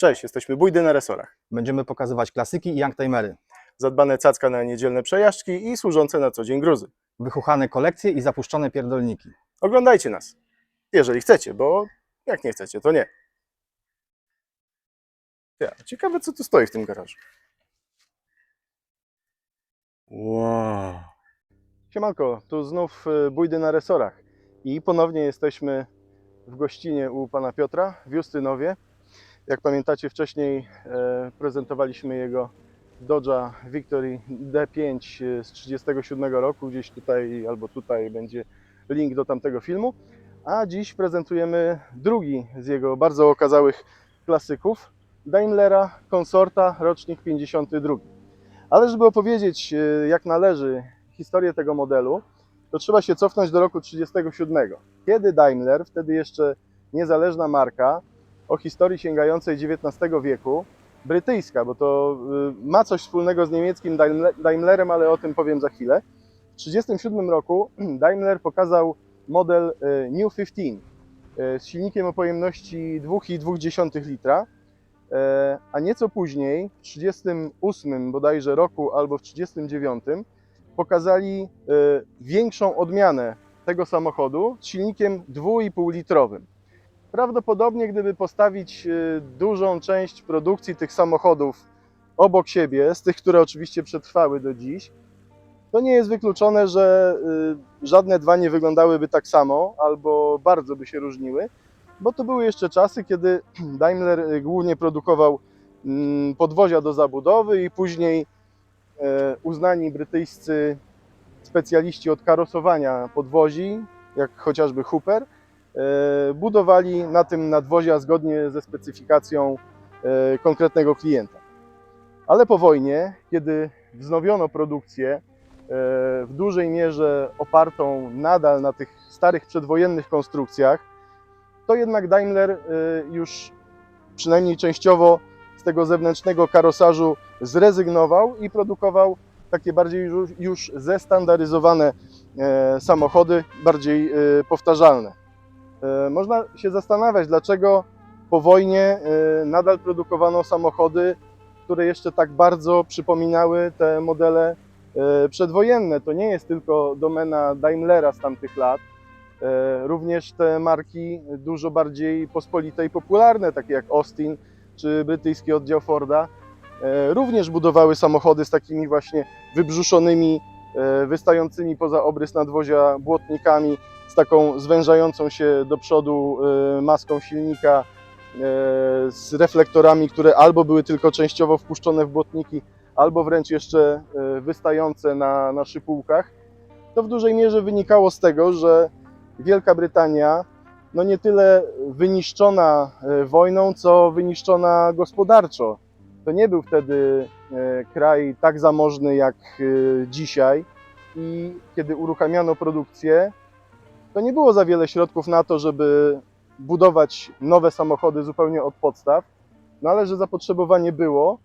Cześć, jesteśmy Bójdy na resorach. Będziemy pokazywać klasyki i youngtimery, Zadbane cacka na niedzielne przejażdżki i służące na co dzień gruzy. wychuchane kolekcje i zapuszczone pierdolniki. Oglądajcie nas, jeżeli chcecie, bo jak nie chcecie, to nie. Ja, ciekawe co tu stoi w tym garażu. Wow. Siemanko, tu znów y, Bójdy na resorach i ponownie jesteśmy w gościnie u pana Piotra w Justynowie. Jak pamiętacie wcześniej e, prezentowaliśmy jego Dodge'a Victory D5 z 37 roku, gdzieś tutaj albo tutaj będzie link do tamtego filmu. A dziś prezentujemy drugi z jego bardzo okazałych klasyków Daimlera Consorta rocznik 52. Ale żeby opowiedzieć e, jak należy historię tego modelu, to trzeba się cofnąć do roku 37. Kiedy Daimler, wtedy jeszcze niezależna marka, o historii sięgającej XIX wieku, brytyjska, bo to y, ma coś wspólnego z niemieckim Daimle- Daimlerem, ale o tym powiem za chwilę. W 1937 roku Daimler pokazał model y, New 15 y, z silnikiem o pojemności 2,2 litra, E, a nieco później, w 1938 bodajże roku albo w 1939, pokazali większą odmianę tego samochodu z silnikiem 2,5 litrowym. Prawdopodobnie, gdyby postawić e, dużą część produkcji tych samochodów obok siebie, z tych, które oczywiście przetrwały do dziś, to nie jest wykluczone, że e, żadne dwa nie wyglądałyby tak samo albo bardzo by się różniły, bo to były jeszcze czasy, kiedy Daimler e, głównie produkował mm, podwozia do zabudowy i później e, uznani brytyjscy specjaliści od karosowania podwozi, jak chociażby Hooper, budowali na tym nadwozia zgodnie ze specyfikacją e, konkretnego klienta. Ale po wojnie, kiedy wznowiono produkcję e, w dużej mierze opartą nadal na tych starych przedwojennych konstrukcjach, to jednak Daimler e, już przynajmniej częściowo z tego zewnętrznego karosażu zrezygnował i produkował takie bardziej już- zestandaryzowane e, samochody, bardziej e, powtarzalne. E, Można się zastanawiać, dlaczego po wojnie e, nadal produkowano samochody, które jeszcze tak bardzo przypominały te modele e, przedwojenne. To nie jest tylko domena Daimlera z tamtych lat. Również te marki dużo bardziej pospolite i popularne, takie jak Austin czy brytyjski oddział Forda, również budowały samochody z takimi właśnie wybrzuszonymi, wystającymi poza obrys nadwozia błotnikami, z taką zwężającą się do przodu e, maską silnika, e, z reflektorami, które albo były tylko częściowo wpuszczone w błotniki, albo wręcz jeszcze e, wystające na, na szypułkach. To w dużej mierze wynikało z tego, że Wielka Brytania no nie tyle wyniszczona wojną, co wyniszczona gospodarczo. To nie był wtedy kraj tak zamożny jak dzisiaj i kiedy uruchamiano produkcję, to nie było za wiele środków na to, żeby budować nowe samochody zupełnie od podstaw, no ale że zapotrzebowanie było,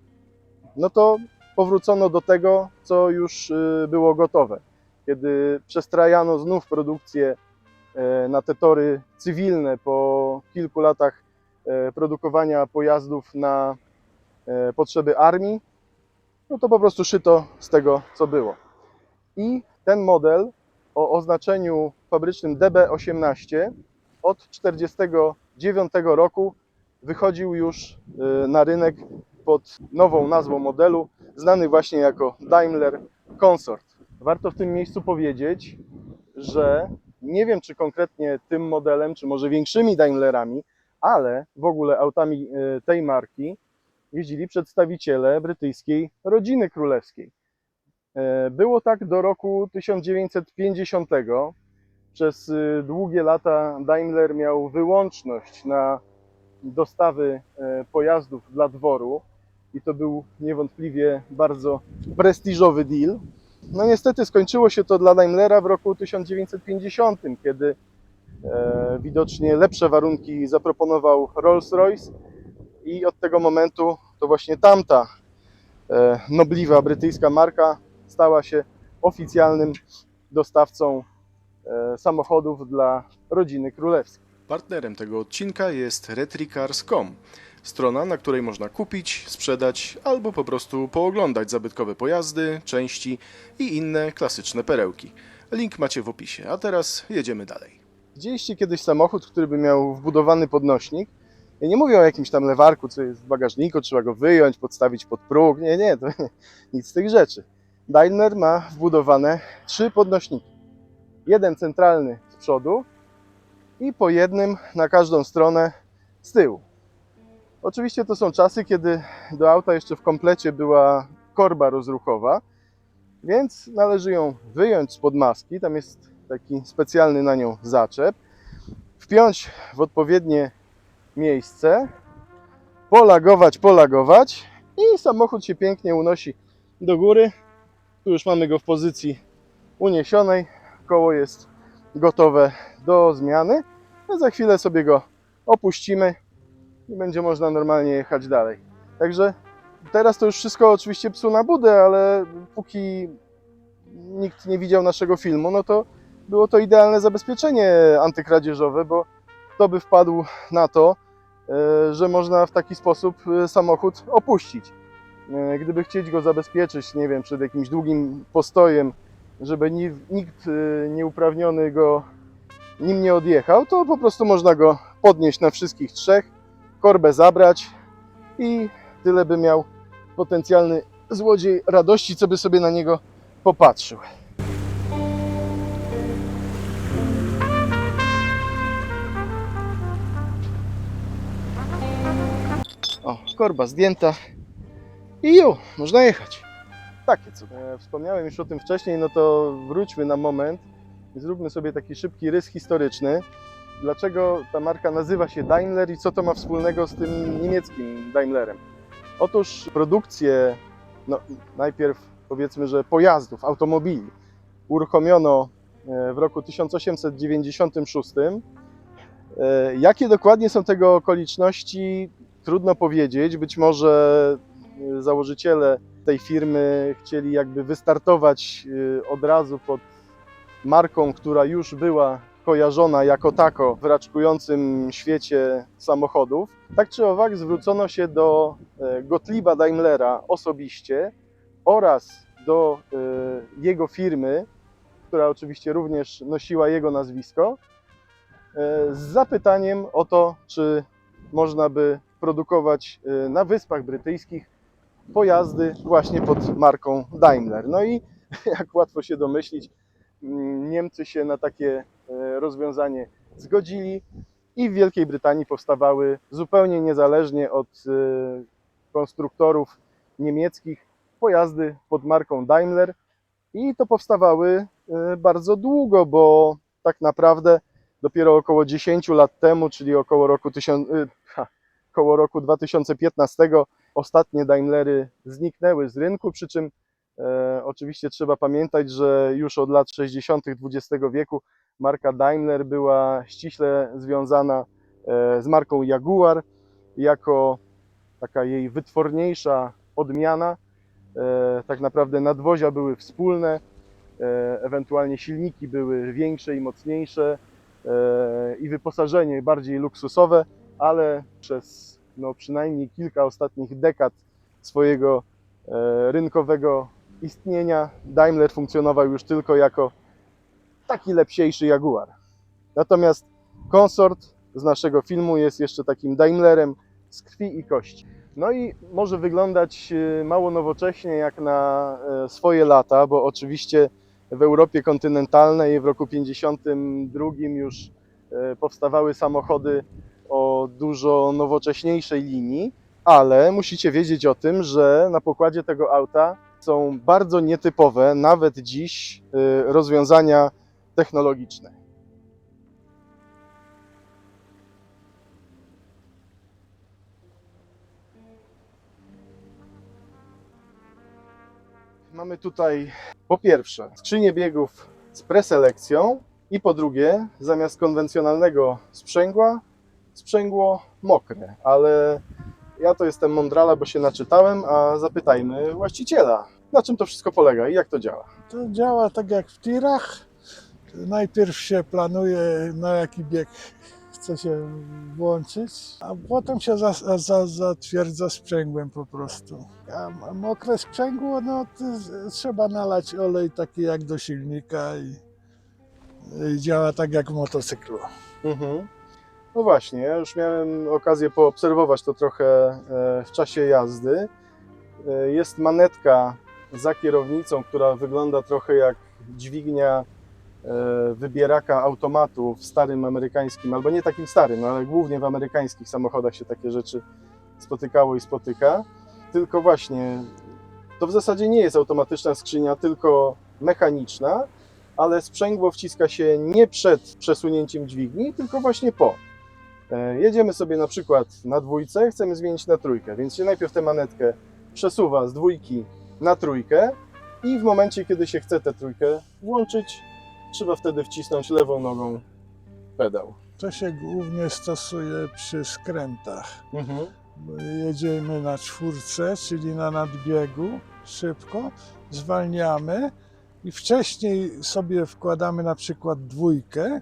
no to powrócono do tego, co już e, było gotowe. Kiedy przestrajano znów produkcję e, na te tory cywilne po kilku latach e, produkowania pojazdów na e, potrzeby armii, no to po prostu szyto z tego, co było. I ten model o oznaczeniu fabrycznym DB18 od 1949 roku wychodził już e, na rynek pod nową nazwą modelu, znany właśnie jako Daimler Consort. Warto w tym miejscu powiedzieć, że nie wiem, czy konkretnie tym modelem, czy może większymi Daimlerami, ale w ogóle autami e, tej marki jeździli przedstawiciele brytyjskiej rodziny królewskiej. E, Było tak do roku 1950. Przez e, długie lata Daimler miał wyłączność na dostawy e, pojazdów dla dworu i to był niewątpliwie bardzo prestiżowy deal. No niestety skończyło się to dla Daimlera w roku 1950, kiedy e, widocznie lepsze warunki zaproponował Rolls-Royce i od tego momentu to właśnie tamta e, nobliwa brytyjska marka stała się oficjalnym dostawcą samochodów dla rodziny królewskiej. Partnerem tego odcinka jest Retricars.com, Strona, na której można kupić, sprzedać albo po prostu pooglądać zabytkowe pojazdy, części i inne klasyczne perełki. Link macie w opisie, a teraz jedziemy dalej. Widzieliście kiedyś samochód, który by miał wbudowany podnośnik? Ja nie mówię o jakimś tam lewarku, co jest w bagażniku, trzeba go wyjąć, podstawić pod próg. Nie, nie, to nic z tych rzeczy. Daimler ma wbudowane trzy podnośniki. Jeden centralny z przodu i po jednym na każdą stronę z tyłu. Oczywiście to są czasy, kiedy do auta jeszcze w komplecie była korba rozruchowa, więc należy ją wyjąć spod maski. Tam jest taki specjalny na nią zaczep, wpiąć w odpowiednie miejsce, polagować, polagować i samochód się pięknie unosi do góry. Tu już mamy go w pozycji uniesionej, koło jest gotowe do zmiany. No za chwilę sobie go opuścimy i będzie można normalnie jechać dalej. Także teraz to już wszystko oczywiście psu na budę, ale póki nikt nie widział naszego filmu, no to było to idealne zabezpieczenie antykradzieżowe, bo kto by wpadł na to, e, że można w taki sposób e, samochód opuścić. E, Gdyby chcieć go zabezpieczyć, nie wiem, przed jakimś długim postojem, żeby ni- nikt e, nieuprawniony go nim nie odjechał, to po prostu można go podnieść na wszystkich trzech, korbę zabrać i tyle by miał potencjalny złodziej radości, co by sobie na niego popatrzył. O, korba zdjęta i ju, można jechać. Takie. E, wspomniałem już o tym wcześniej, no to wróćmy na moment i zróbmy sobie taki szybki rys historyczny. Dlaczego ta marka nazywa się Daimler i co to ma wspólnego z tym niemieckim Daimlerem? Otóż produkcję, no najpierw powiedzmy, że pojazdów, automobili uruchomiono e, w roku 1896. E, Jakie dokładnie są tego okoliczności, trudno powiedzieć. Być może założyciele tej firmy chcieli jakby wystartować e, od razu pod marką, która już była kojarzona jako tako w raczkującym świecie samochodów. Tak czy owak zwrócono się do e, Gottlieba Daimlera osobiście oraz do e, jego firmy, która oczywiście również nosiła jego nazwisko, e, z zapytaniem o to, czy można by produkować na Wyspach Brytyjskich pojazdy właśnie pod marką Daimler. No i jak łatwo się domyślić, mm, Niemcy się na takie e, rozwiązanie zgodzili i w Wielkiej Brytanii powstawały zupełnie niezależnie od e, konstruktorów niemieckich pojazdy pod marką Daimler i to powstawały e, bardzo długo, bo tak naprawdę dopiero około 10 lat temu, czyli około roku, 1000, ha, około roku 2015 ostatnie Daimlery zniknęły z rynku, przy czym e, oczywiście trzeba pamiętać, że już od lat 60. XX wieku marka Daimler była ściśle związana e, z marką Jaguar jako taka jej wytworniejsza odmiana. E, tak naprawdę nadwozia były wspólne, e, ewentualnie silniki były większe i mocniejsze e, i wyposażenie bardziej luksusowe, ale przez no, przynajmniej kilka ostatnich dekad swojego e, rynkowego istnienia Daimler funkcjonował już tylko jako taki lepsiejszy Jaguar. Natomiast konsort z naszego filmu jest jeszcze takim Daimlerem z krwi i kości. No i może wyglądać e, mało nowocześnie jak na e, swoje lata, bo oczywiście w Europie kontynentalnej w roku 52 już powstawały samochody dużo nowocześniejszej linii, ale musicie wiedzieć o tym, że na pokładzie tego auta są bardzo nietypowe, nawet dziś, y, rozwiązania technologiczne. Mamy tutaj po pierwsze skrzynię biegów z preselekcją i po drugie zamiast konwencjonalnego sprzęgła sprzęgło mokre, ale ja to jestem mądrala, bo się naczytałem, a zapytajmy właściciela, na czym to wszystko polega i jak to działa. To działa tak jak w tirach. Najpierw się planuje, na jaki bieg chce się włączyć, a potem się za, za, zatwierdza sprzęgłem po prostu. A mokre sprzęgło, no trzeba nalać olej taki jak do silnika i, i działa tak jak w motocyklu. Mhm. No właśnie, ja już miałem okazję poobserwować to trochę e, w czasie jazdy. E, Jest manetka za kierownicą, która wygląda trochę jak dźwignia e, wybieraka automatu w starym amerykańskim, albo nie takim starym, no ale głównie w amerykańskich samochodach się takie rzeczy spotykało i spotyka. Tylko właśnie to w zasadzie nie jest automatyczna skrzynia, tylko mechaniczna, ale sprzęgło wciska się nie przed przesunięciem dźwigni, tylko właśnie po. E, Jedziemy sobie na przykład na dwójce, chcemy zmienić na trójkę, więc się najpierw tę manetkę przesuwa z dwójki na trójkę i w momencie, kiedy się chce tę trójkę włączyć, trzeba wtedy wcisnąć lewą nogą pedał. To się głównie stosuje przy skrętach. Jedziemy na czwórce, czyli na nadbiegu, szybko, zwalniamy i wcześniej sobie wkładamy na przykład dwójkę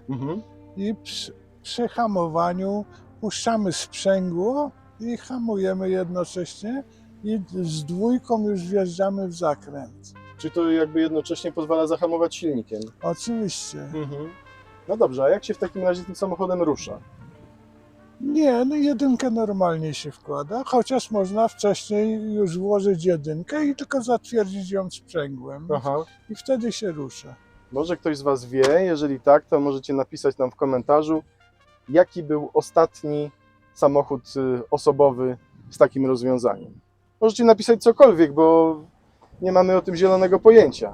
i przy, przy hamowaniu puszczamy sprzęgło i hamujemy jednocześnie i z dwójką już wjeżdżamy w zakręt. Czy to jakby jednocześnie pozwala zahamować silnikiem? Oczywiście. No dobrze, a jak się w takim razie tym samochodem rusza? Nie, no jedynkę normalnie się wkłada, chociaż można wcześniej już włożyć jedynkę i tylko zatwierdzić ją sprzęgłem Aha. i wtedy się rusza. Może ktoś z Was wie, jeżeli tak, to możecie napisać nam w komentarzu, jaki był ostatni samochód y, osobowy z takim rozwiązaniem. Możecie napisać cokolwiek, bo nie mamy o tym zielonego pojęcia.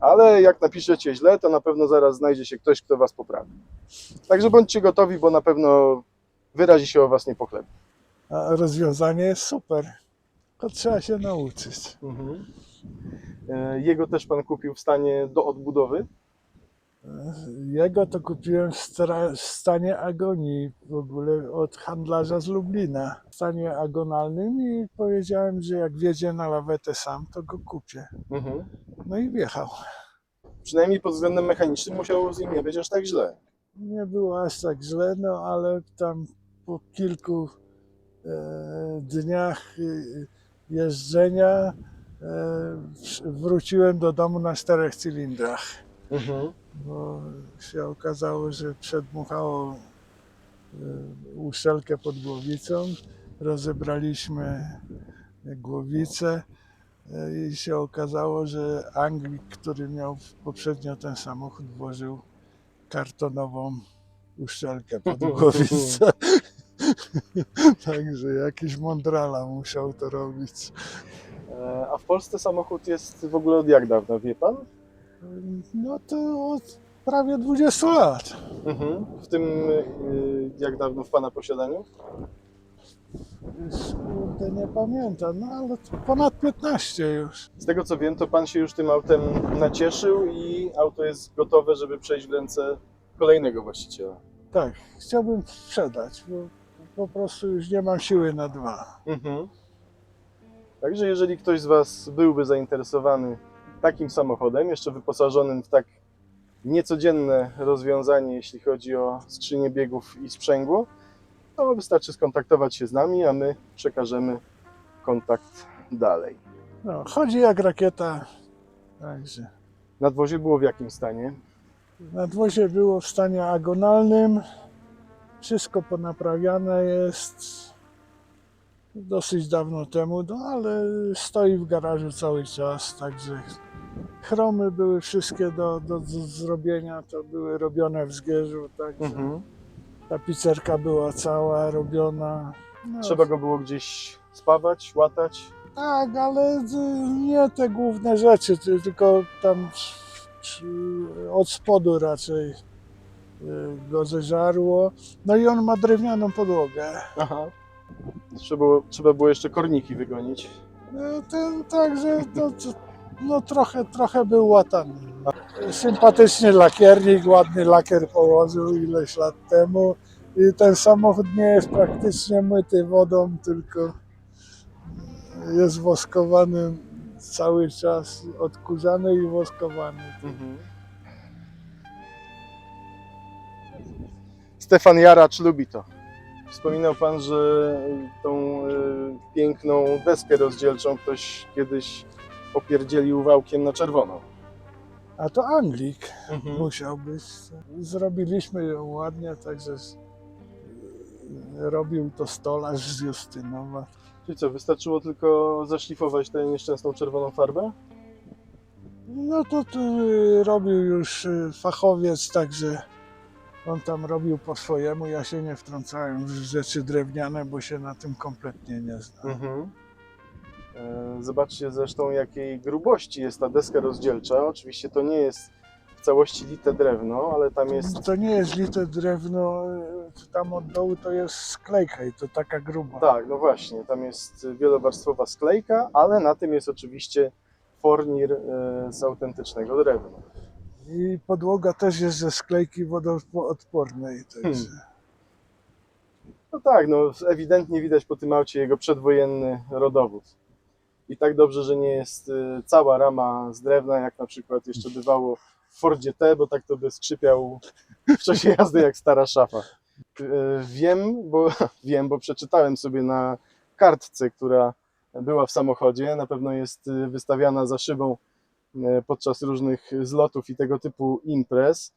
Ale jak napiszecie źle, to na pewno zaraz znajdzie się ktoś, kto Was poprawi. Także bądźcie gotowi, bo na pewno wyrazi się o Was niepochlebnie. A rozwiązanie jest super, tylko trzeba się nauczyć. E, Jego też Pan kupił w stanie do odbudowy. Jego to kupiłem w stanie agonii w ogóle od handlarza z Lublina. W stanie agonalnym i powiedziałem, że jak wjedzie na lawetę sam, to go kupię. No i wjechał. Przynajmniej pod względem mechanicznym musiało z nim nie być aż tak źle. Nie było aż tak źle, no ale tam po kilku e, dniach e, jeżdżenia e, wróciłem do domu na czterech cylindrach, bo się okazało, że przedmuchało e, uszczelkę pod głowicą. Rozebraliśmy głowicę e, i się okazało, że Anglik, który miał poprzednio ten samochód, włożył kartonową uszczelkę pod głowicę. Także jakiś mądrala musiał to robić. E, A w Polsce samochód jest w ogóle od jak dawna, wie pan? No to od prawie 20 lat. W tym y, jak dawno w pana posiadaniu? Już, Kurde, nie pamiętam, no ale to ponad 15 już. Z tego co wiem, to pan się już tym autem nacieszył i auto jest gotowe, żeby przejść w ręce kolejnego właściciela. Tak, chciałbym sprzedać, bo po prostu już nie mam siły na dwa. Także jeżeli ktoś z was byłby zainteresowany takim samochodem, jeszcze wyposażonym w tak niecodzienne rozwiązanie, jeśli chodzi o skrzynię biegów i sprzęgło, to wystarczy skontaktować się z nami, a my przekażemy kontakt dalej. No, chodzi jak rakieta, także. Nadwozie było w jakim stanie? Nadwozie było w stanie agonalnym. Wszystko ponaprawiane jest dosyć dawno temu, no ale stoi w garażu cały czas, także chromy były wszystkie do, do, do zrobienia, to były robione w Zgierzu, także tapicerka była cała robiona. No, Trzeba go było gdzieś spawać, łatać. Tak, ale nie te główne rzeczy, ty- tylko tam od spodu raczej y, go zeżarło. No i on ma drewnianą podłogę. Aha. Trzeba było, trzeba było jeszcze korniki wygonić. No, ten, także to, to, no trochę, trochę był łatany. Sympatyczny lakiernik, ładny lakier położył ileś lat temu. I ten samochód nie jest praktycznie myty wodą, tylko jest woskowany cały czas, odkurzany i woskowany. Stefan Jaracz lubi to. Wspominał Pan, że tą y, piękną deskę rozdzielczą ktoś kiedyś opierdzielił wałkiem na czerwono. A to Anglik Mhm. musiał być. Zrobiliśmy ją ładnie, także z- robił to stolarz z Justynowa. Czyli co, wystarczyło tylko zaszlifować tę nieszczęsną czerwoną farbę? No to, to y, robił już fachowiec, także on tam robił po swojemu. Ja się nie wtrącałem w rzeczy drewniane, bo się na tym kompletnie nie znam. Mhm. E, Zobaczcie zresztą, jakiej grubości jest ta deska rozdzielcza. Oczywiście to nie jest w całości lite drewno, ale tam jest. To nie jest lite drewno, y, tam od dołu to jest sklejka i to taka gruba. Tak, no właśnie, tam jest wielowarstwowa sklejka, ale na tym jest oczywiście fornir e, z autentycznego drewna. I podłoga też jest ze sklejki wodoodpornej. Także. No tak, no ewidentnie widać po tym aucie jego przedwojenny rodowód. I tak dobrze, że nie jest e, cała rama z drewna, jak na przykład jeszcze bywało w Fordzie T, bo tak to by skrzypiał w czasie jazdy jak stara szafa. E, Wiem, bo wiem, bo przeczytałem sobie na kartce, która była w samochodzie, na pewno jest e, wystawiana za szybą podczas różnych zlotów i tego typu imprez,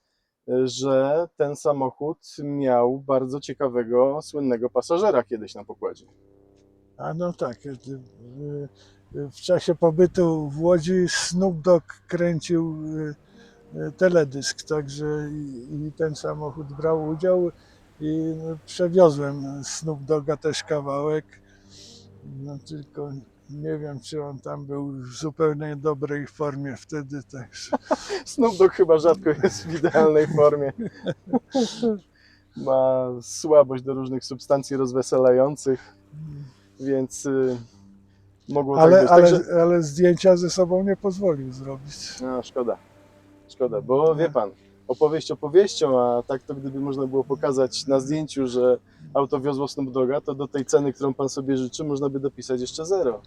e, że ten samochód miał bardzo ciekawego, słynnego pasażera kiedyś na pokładzie. A no tak, y, w czasie pobytu w Łodzi Snoop Dogg kręcił teledysk, także i, i ten samochód brał udział i no, przewiozłem Snoop Dogga też kawałek, no tylko nie wiem, czy on tam był w zupełnie dobrej formie wtedy, także Snoop Dogg chyba rzadko jest w idealnej formie. Ma słabość do różnych substancji rozweselających, więc y, mogło tak ale, być. ale, Także, ale zdjęcia ze sobą nie pozwolił zrobić. no, szkoda. Szkoda, bo wie pan, opowieść opowieścią, a tak to gdyby można było pokazać na zdjęciu, że auto wiozło Snoop Dogga, to do tej ceny, którą pan sobie życzy, można by dopisać jeszcze zero.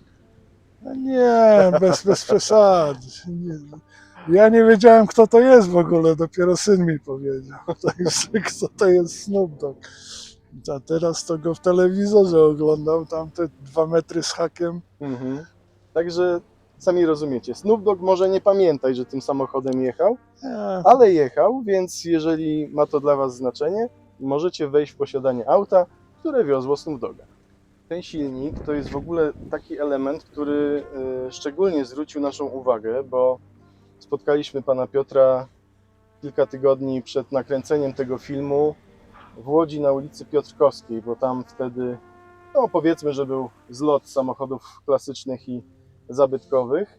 No nie, bez, bez przesady. Nie. Ja nie wiedziałem, kto to jest w ogóle, dopiero syn mi powiedział. Także kto to jest Snoop Dogg. A teraz to go w telewizorze oglądał, tam te dwa metry z hakiem. Mhm. Także sami rozumiecie, Snoop Dogg może nie pamiętać, że tym samochodem jechał, ale jechał, więc jeżeli ma to dla Was znaczenie, możecie wejść w posiadanie auta, które wiozło Snoop Dogga. Ten silnik to jest w ogóle taki element, który y, szczególnie zwrócił naszą uwagę, bo spotkaliśmy pana Piotra kilka tygodni przed nakręceniem tego filmu w Łodzi na ulicy Piotrkowskiej, bo tam wtedy, no powiedzmy, że był zlot samochodów klasycznych i zabytkowych.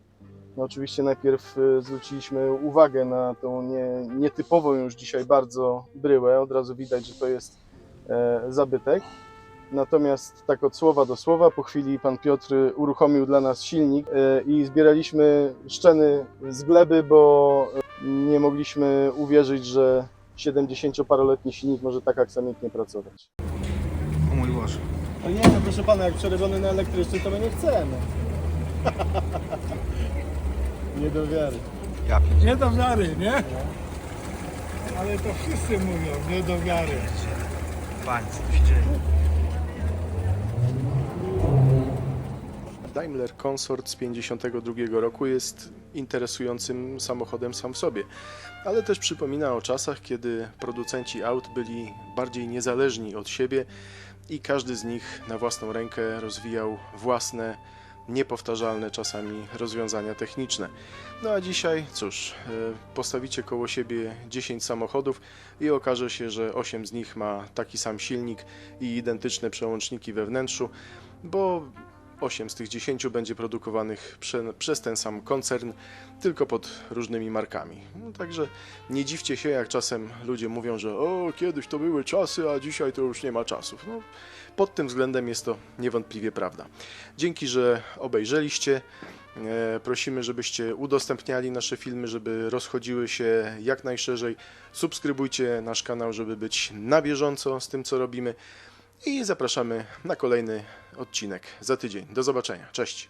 No oczywiście najpierw y, zwróciliśmy uwagę na tą nie, nietypową już dzisiaj bardzo bryłę. Od razu widać, że to jest e, zabytek. Natomiast tak od słowa do słowa, po chwili pan Piotr uruchomił dla nas silnik e, i zbieraliśmy szczeny z gleby, bo e, nie mogliśmy uwierzyć, że 70-paroletni silnik może tak aksamitnie pracować. O mój Boże. No nie, no proszę pana, jak przerobiony na elektryczny, to my nie chcemy. Nie do wiary. Ja nie do wiary, nie? Ale to wszyscy mówią, nie do wiary. Się dzieje? Daimler Consort z 52 roku jest interesującym samochodem sam w sobie, ale też przypomina o czasach, kiedy producenci aut byli bardziej niezależni od siebie i każdy z nich na własną rękę rozwijał własne, niepowtarzalne czasami rozwiązania techniczne. No a dzisiaj, cóż, e, postawicie koło siebie 10 samochodów i okaże się, że 8 z nich ma taki sam silnik i identyczne przełączniki we wnętrzu, bo 8 z tych 10 będzie produkowanych prze, przez ten sam koncern, tylko pod różnymi markami. No, także nie dziwcie się, jak czasem ludzie mówią, że o, kiedyś to były czasy, a dzisiaj to już nie ma czasów. No, pod tym względem jest to niewątpliwie prawda. Dzięki, że obejrzeliście. E, Prosimy, żebyście udostępniali nasze filmy, żeby rozchodziły się jak najszerzej. Subskrybujcie nasz kanał, żeby być na bieżąco z tym, co robimy. I zapraszamy na kolejny odcinek za tydzień. Do zobaczenia. Cześć.